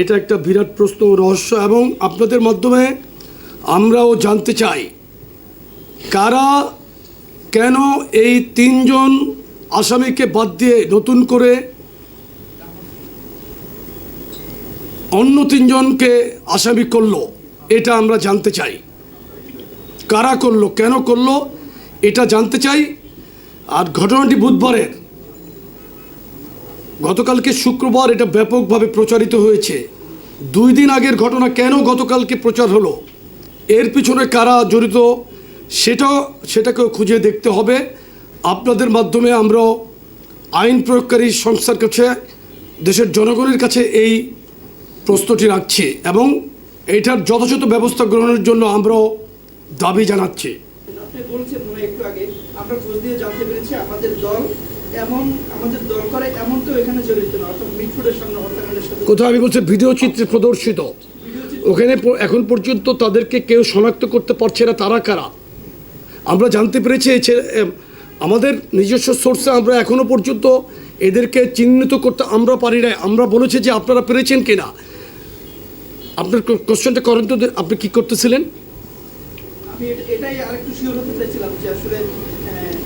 এটা একটা বিরাট প্রশ্ন, রহস্য, এবং আপনাদের মাধ্যমে আমরাও জানতে চাই, কারা কেন এই তিনজন আসামিকে বাদ দিয়ে নতুন করে অন্য তিনজনকে আসামি করল, এটা আমরা জানতে চাই। কারা করল, কেন করল, এটা জানতে চাই। আর ঘটনাটি বুধবারের, গতকালকে শুক্রবার এটা ব্যাপকভাবে প্রচারিত হয়েছে। দুই দিন আগের ঘটনা কেন গতকালকে প্রচার হলো? এর পিছনে কারা জড়িত? সেটাও সেটাকেও খুঁজে দেখতে হবে। আপনাদের মাধ্যমে আমরা আইন প্রয়োগকারী সংস্থার কাছে, দেশের জনগণের কাছে এই প্রশ্নটি রাখছি এবং এটার যথাযথ ব্যবস্থা গ্রহণের জন্য আমরাও দাবি জানাচ্ছি। আপনি বলছেন একটু আগে খোঁজ দিয়ে জানতে পেরেছি আমাদের দল এমন আমাদের দল করে এমন তো এখানে জড়িত না অর্থাৎ মিটফুডের সামনে হত্যাকাণ্ডের সাথে কোথাও আমি বলছি ভিডিও চিত্রে প্রদর্শিত। ওখানে এখন পর্যন্ত তাদেরকে কেউ শনাক্ত করতে পারছে না তারা কারা? আমরা জানতে পেরেছি আমাদের নিজস্ব সোর্সে আমরা এখনও পর্যন্ত এদেরকে চিহ্নিত করতে আমরা পারি না আমরা বলেছি যে আপনারা পেরেছেন কিনা। আপনার কোশ্চেনটা করেন তো আপনি কি করতেছিলেন? আমি এটাই আরেকটু শিওর হতে চাইছিলাম যে আসলে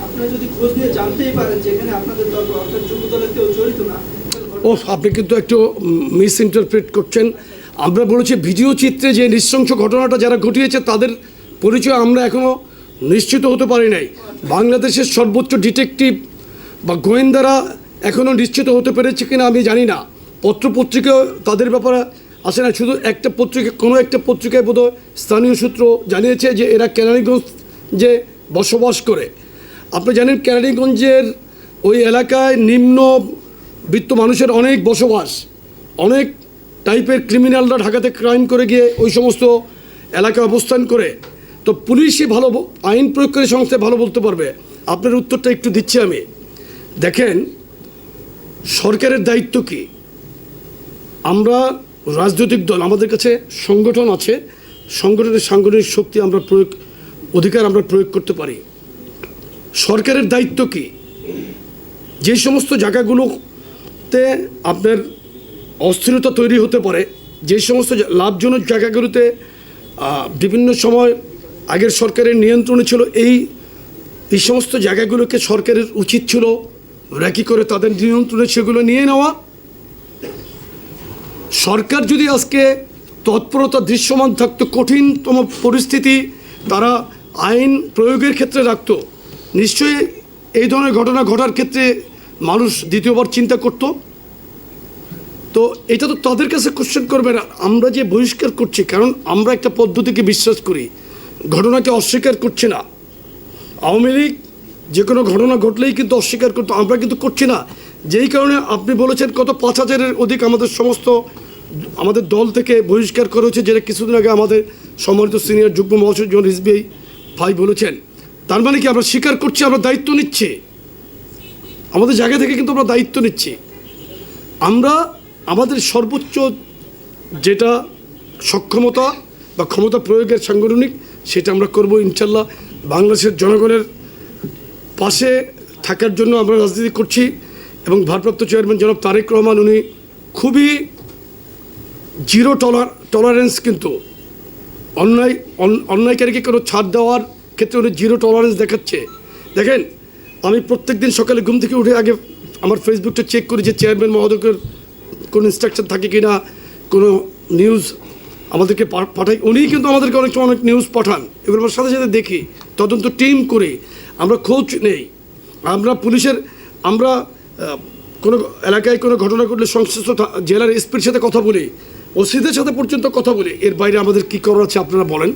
আপনারা যদি খোঁজ দিয়ে জানতেই পারেন আপনাদের দল, অর্থাৎ যুব দলের কেউ জড়িত না ও আপনি কিন্তু একটু মিস ইন্টারপ্রেট করছেন। আমরা বলেছি ভিডিও চিত্রে যে নৃশংস ঘটনাটা যারা ঘটিয়েছে, তাদের পরিচয় আমরা এখনও নিশ্চিত হতে পারি নাই। বাংলাদেশের সর্বোচ্চ ডিটেকটিভ বা গোয়েন্দারা এখনও নিশ্চিত হতে পেরেছে কিনা আমি জানি না। পত্রপত্রিকা তাদের ব্যাপারে আসে না, শুধু একটা পত্রিকা, কোনো একটা পত্রিকায় বোধহয় স্থানীয় সূত্র জানিয়েছে যে এরা কেরানীগঞ্জ যে বসবাস করে। আপনি জানেন কেরানীগঞ্জের ওই এলাকায় নিম্ন বৃত্ত মানুষের অনেক বসবাস, অনেক টাইপের ক্রিমিনালরা ঢাকাতে ক্রাইম করে গিয়ে ওই সমস্ত এলাকায় অবস্থান করে। তো পুলিশই ভালো আইন প্রয়োগকারী সংস্থায় ভালো বলতে পারবে। আপনার উত্তরটা একটু দিচ্ছি আমি। দেখেন, সরকারের দায়িত্ব কি? আমরা রাজনৈতিক দল আমাদের কাছে সংগঠন আছে। সংগঠনের সাংগঠনিক শক্তি আমরা প্রয়োগ, অধিকার আমরা প্রয়োগ করতে পারি। সরকারের দায়িত্ব কী? যে সমস্ত জায়গাগুলোতে আপনার অস্থিরতা তৈরি হতে পারে, যে সমস্ত লাভজনক জায়গাগুলোতে বিভিন্ন সময় আগের সরকারের নিয়ন্ত্রণে ছিল, এই এই সমস্ত জায়গাগুলোকে সরকারের উচিত ছিল র্যাকি করে তাদের নিয়ন্ত্রণে সেগুলো নিয়ে নেওয়া। সরকার যদি আজকে তৎপরতা দৃশ্যমান থাকতো, কঠিনতম পরিস্থিতি তারা আইন প্রয়োগের ক্ষেত্রে রাখত, নিশ্চয়ই এই ধরনের ঘটনা ঘটার ক্ষেত্রে মানুষ দ্বিতীয়বার চিন্তা করত। তো এটা তো তাদের কাছে কোশ্চেন করবে না, আমরা যে বহিষ্কার করছি, কারণ আমরা একটা পদ্ধতিকে বিশ্বাস করি, ঘটনাকে অস্বীকার করছি না। আওয়ামী লীগ যে কোনো ঘটনা ঘটলেই কিন্তু অস্বীকার করতো, আমরা কিন্তু করছি না। যেই কারণে আপনি বলেছেন, কত পাঁচ হাজারের অধিক আমাদের সমস্ত আমাদের দল থেকে বহিষ্কার করা হয়েছে, যেটা কিছুদিন আগে আমাদের সম্মানিত সিনিয়র যুগ্ম মহাসচিব জন হিসবে ভাই বলেছেন। তার মানে কি আমরা স্বীকার করছি, আমরা দায়িত্ব নিচ্ছি? আমাদের জায়গা থেকে কিন্তু আমরা দায়িত্ব নিচ্ছি। আমরা আমাদের সর্বোচ্চ যেটা সক্ষমতা বা ক্ষমতা প্রয়োগের সাংগঠনিক, সেটা আমরা করব ইনশাল্লাহ। বাংলাদেশের জনগণের পাশে থাকার জন্য আমরা রাজনীতি করছি এবং ভারপ্রাপ্ত চেয়ারম্যান জনাব তারেক রহমান, উনি খুবই জিরো টলার টলারেন্স কিন্তু অন্যায় অন্যায়কারীকে কোনো ছাড় দেওয়ার ক্ষেত্রে উনি জিরো টলারেন্স দেখাচ্ছে। দেখেন, আমি প্রত্যেক দিন সকালে ঘুম থেকে উঠে আগে আমার ফেসবুকটা চেক করি যে চেয়ারম্যান মহোদয়ের কোনো ইনস্ট্রাকশন থাকে কি না কোনো নিউজ আমাদেরকে পা- পাঠায়। উনিই কিন্তু আমাদেরকে অনেক অনেক নিউজ পাঠান। এগুলো আমরা সাথে সাথে দেখি, তদন্ত টিম করে। আমরা খোঁজ নেই। আমরা পুলিশের, আমরা কোনো এলাকায় কোনো ঘটনা ঘটলে সংশ্লিষ্ট জেলার এসপির সাথে কথা বলি। ওসিদের সাথে পর্যন্ত কথা বলি। এর বাইরে আমাদের কি করার আছে আপনারা বলেন।